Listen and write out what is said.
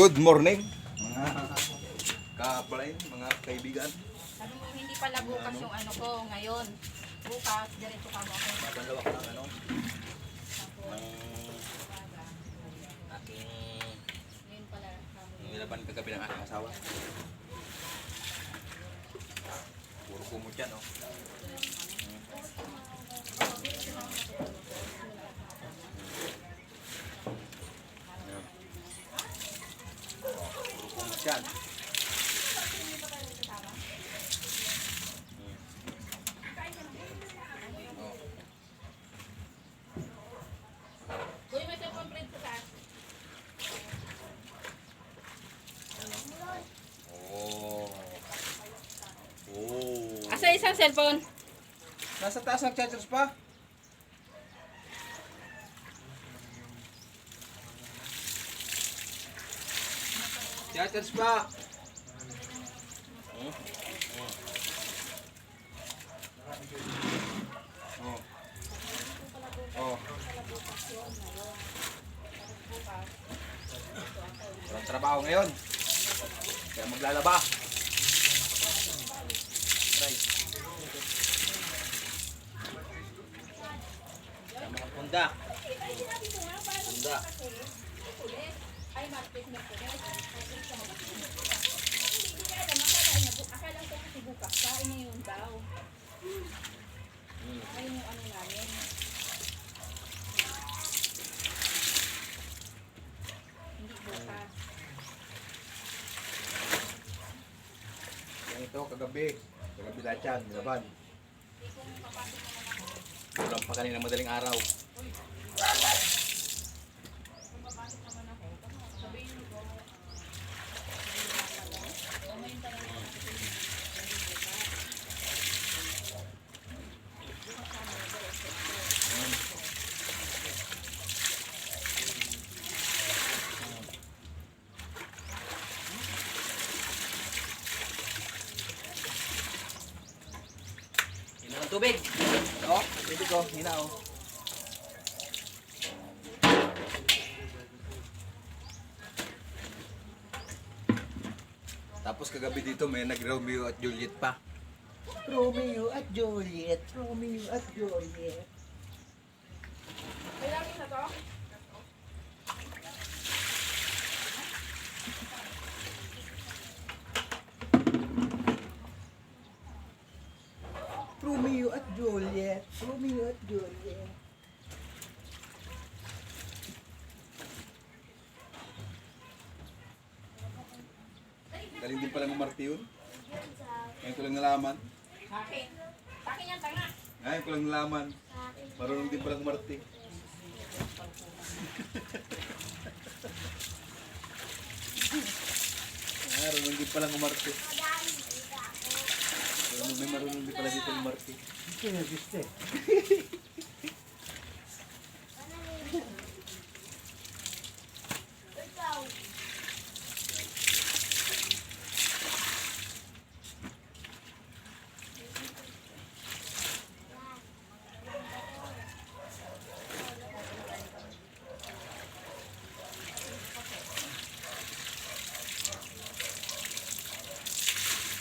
Good morning, mga ka-apply, mga kaibigan. Sabi mo, hindi pala bukas yung ano ko ngayon. Bukas, diretso ka mo ako. Mabanlawak ng ano, ng aking nilaban kagabi ng aking asawa. Puro kumot yan, oh. Ayan. Puro kumot yan. Oh. Uy, may cellphone print sa taas. Oh. Oh. Asa isang cellphone? Nasa taas ng chargers pa? Chargers pa! Hmm? Oh. Oh. Walang trabaho ngayon. Kaya maglalaba. Right. Yung mga punda. Punda. Ay, martes na po. Akala ko kasi bukas. Kain na yun daw. Hmm. Ayun yung ano namin. Hindi bukas. Yan ito, kagabi. Kagabi lahat yan, nilaban. Kulang pa kanina madaling araw. Tubig. Oo, tubig ko. Hina oh. Tapos kagabi dito may nag-Romeo at Juliet pa. Romeo at Juliet, Romeo at Juliet. Kailangan na to? Romeo at Juliet, Romeo at Juliet. Galing din pala ng Marti yun. Ngayon ko lang nalaman. Akin. Akin yan, tanga. Ngayon ko lang nalaman. Marunong din pala ng Marti. Ah, marunong din pala ng Marti. Marunong, may marunong din pala dito ng Marti. Sino gusto?